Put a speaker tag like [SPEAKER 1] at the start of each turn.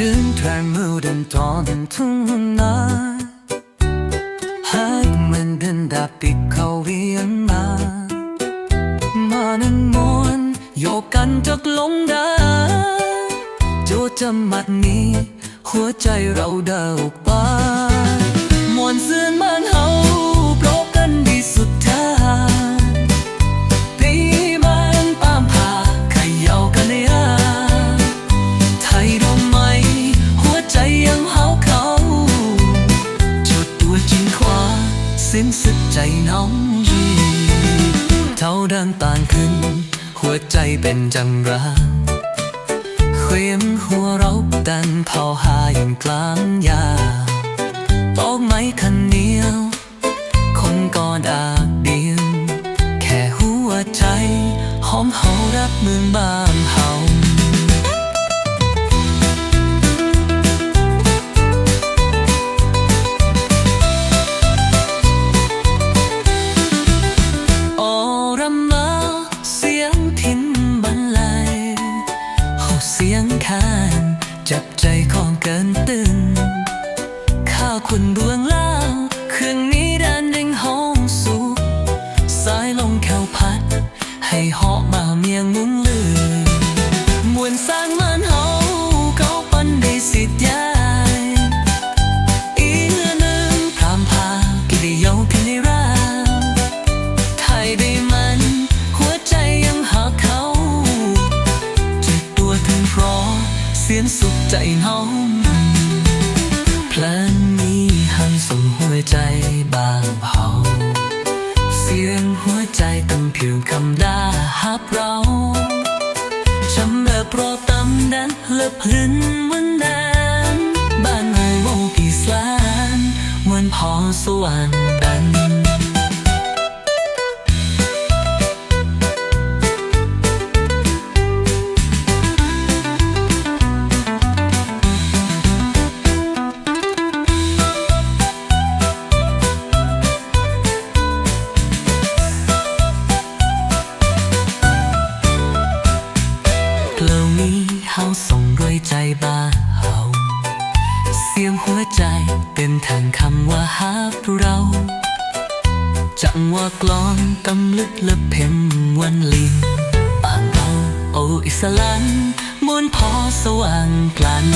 [SPEAKER 1] อนทุ่งนาหากมันเดินดับติดเขาเวียนมามานั้นมวนโยกันจากลงดาโจจำมัดมีหัวใจเราเดากไปมวนเสื่นมันเฮา สิ้นสุดใจน้องยีเท่าเดินต่างขึ้น หัวใจเป็นจังราเควียมหัวเราดันเผาหาอย่างกลางยาตอกไม้คันเหนียว คนก่อนอาเดียว แค่หัวใจ หอมเฮารักเมือบานเฮา คาน จับใจของเกินตึง ข้าคุณเบื้องล่างคืนนี้ดันดิ่งห้องสูสายลมแควพัด ให้เหาะมาเมียงมุง สียนสุขใจน้องเพลงนี้หันส่งหัวใจบางเผาเสียงหัวใจตั้งผิวคำด่าฮับเราจำเลิกโปรดตำนั้นเลิกพื้นวันนั้นบ้านเมืองโมกีสลานวันพอสวรรค์ สียงหัวใจเป็นทางคำว่าฮักเรา จังว่ากลอนตำลึกและเพ็มวันลินปางเราโออิสลันมวนพอสว่างกลัน